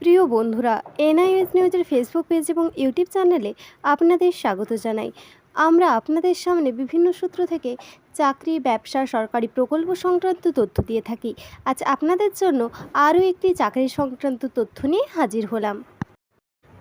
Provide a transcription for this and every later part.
প্রিয় বন্ধুরা, এনআইএস নিউজের ফেসবুক পেজ এবং ইউটিউব চ্যানেলে আপনাদের স্বাগত জানাই। আমরা আপনাদের সামনে বিভিন্ন সূত্র থেকে চাকরি, ব্যবসা, সরকারি প্রকল্প সংক্রান্ত তথ্য দিয়ে থাকি। আজ আপনাদের জন্য আরও একটি চাকরি সংক্রান্ত তথ্য নিয়ে হাজির হলাম।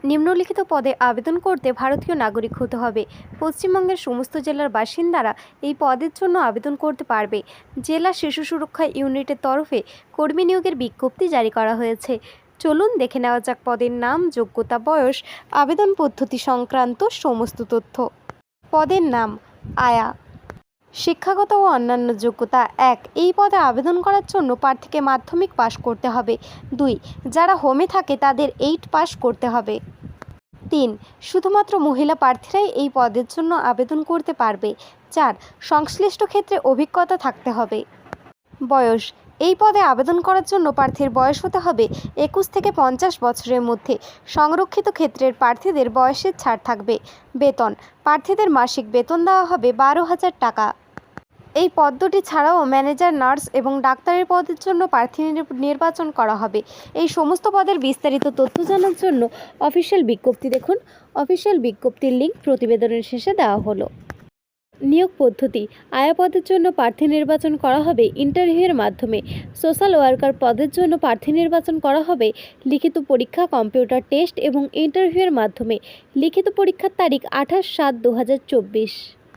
নিম্নলিখিত পদে আবেদন করতে ভারতীয় নাগরিক হতে হবে। পশ্চিমবঙ্গের সমস্ত জেলার বাসিন্দারা এই পদের জন্য আবেদন করতে পারবে। জেলা শিশু সুরক্ষা ইউনিটের তরফে কর্মী নিয়োগের বিজ্ঞপ্তি জারি করা হয়েছে। চলুন দেখে নেওয়া যাক পদের নাম, যোগ্যতা, বয়স, আবেদন পদ্ধতি সংক্রান্ত সমস্ত তথ্য। পদের নাম, আয়া। শিক্ষাগত ও অন্যান্য যোগ্যতা, এক। এই পদে আবেদন করার জন্য প্রার্থীকে মাধ্যমিক পাশ করতে হবে। দুই। যারা হোমে থাকে, তাদের এইট পাস করতে হবে। তিন। শুধুমাত্র মহিলা প্রার্থীরাই এই পদের জন্য আবেদন করতে পারবে। চার। সংশ্লিষ্ট ক্ষেত্রে অভিজ্ঞতা থাকতে হবে। বয়স এই পদে আবেদন করার জন্য প্রার্থীর বয়স হতে হবে একুশ থেকে পঞ্চাশ বছরের মধ্যে। সংরক্ষিত ক্ষেত্রের প্রার্থীদের বয়সের ছাড় থাকবে। বেতন। প্রার্থীদের মাসিক বেতন দেওয়া হবে বারো হাজার টাকা। এই পদ্মটি ছাড়াও ম্যানেজার, নার্স এবং ডাক্তারের পদের জন্য প্রার্থী নির- নির্বাচন করা হবে। এই সমস্ত পদের বিস্তারিত তথ্য জানার জন্য অফিসিয়াল বিজ্ঞপ্তি দেখুন। অফিসিয়াল বিজ্ঞপ্তির লিঙ্ক প্রতিবেদনের শেষে দেওয়া হলো। নিয়োগ পদ্ধতি। আয়া পদের জন্য প্রার্থী নির্বাচন করা হবে ইন্টারভিউয়ের মাধ্যমে। সোশ্যাল ওয়ার্কার পদের জন্য প্রার্থী নির্বাচন করা হবে লিখিত পরীক্ষা, কম্পিউটার টেস্ট এবং ইন্টারভিউয়ের মাধ্যমে। লিখিত পরীক্ষার তারিখ আঠাশ সাত দু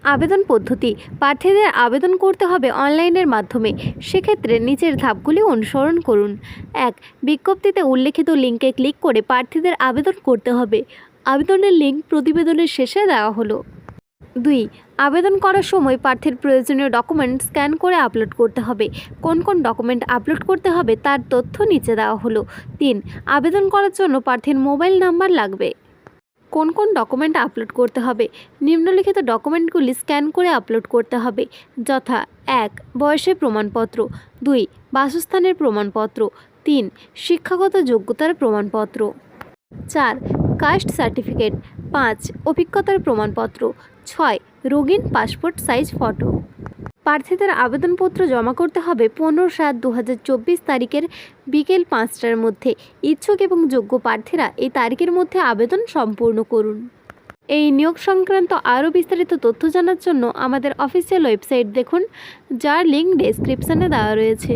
আবেদন পদ্ধতি। প্রার্থীদের আবেদন করতে হবে অনলাইনের মাধ্যমে। সেক্ষেত্রে নিচের ধাপগুলি অনুসরণ করুন। এক, বিজ্ঞপ্তিতে উল্লেখিত লিঙ্কে ক্লিক করে প্রার্থীদের আবেদন করতে হবে। আবেদনের লিঙ্ক প্রতিবেদনের শেষে দেওয়া হলো। দুই, আবেদন করার সময় প্রার্থীর প্রয়োজনীয় ডকুমেন্ট স্ক্যান করে আপলোড করতে হবে। কোন কোন ডকুমেন্ট আপলোড করতে হবে তার তথ্য নিচে দেওয়া হলো। তিন, আবেদন করার জন্য প্রার্থীর মোবাইল নাম্বার লাগবে। কোন কোন ডকুমেন্ট আপলোড করতে হবে? নিম্নলিখিত ডকুমেন্টগুলি স্ক্যান করে আপলোড করতে হবে। যথা, এক, বয়সের প্রমাণপত্র। দুই, বাসস্থানের প্রমাণপত্র। তিন, শিক্ষাগত যোগ্যতার প্রমাণপত্র। চার কাস্ট সার্টিফিকেট পাঁচ, অভিজ্ঞতার প্রমাণপত্র। ছয়, রঙিন পাসপোর্ট সাইজ ফটো। প্রার্থীদের আবেদনপত্র জমা করতে হবে পনেরো সাত দু তারিখের বিকেল পাঁচটার মধ্যে। ইচ্ছুক এবং যোগ্য প্রার্থীরা এই তারিখের মধ্যে আবেদন সম্পূর্ণ করুন। এই নিয়োগ সংক্রান্ত আরও বিস্তারিত তথ্য জানার জন্য আমাদের অফিসিয়াল ওয়েবসাইট দেখুন, যার লিঙ্ক ডেসক্রিপশানে দেওয়া রয়েছে।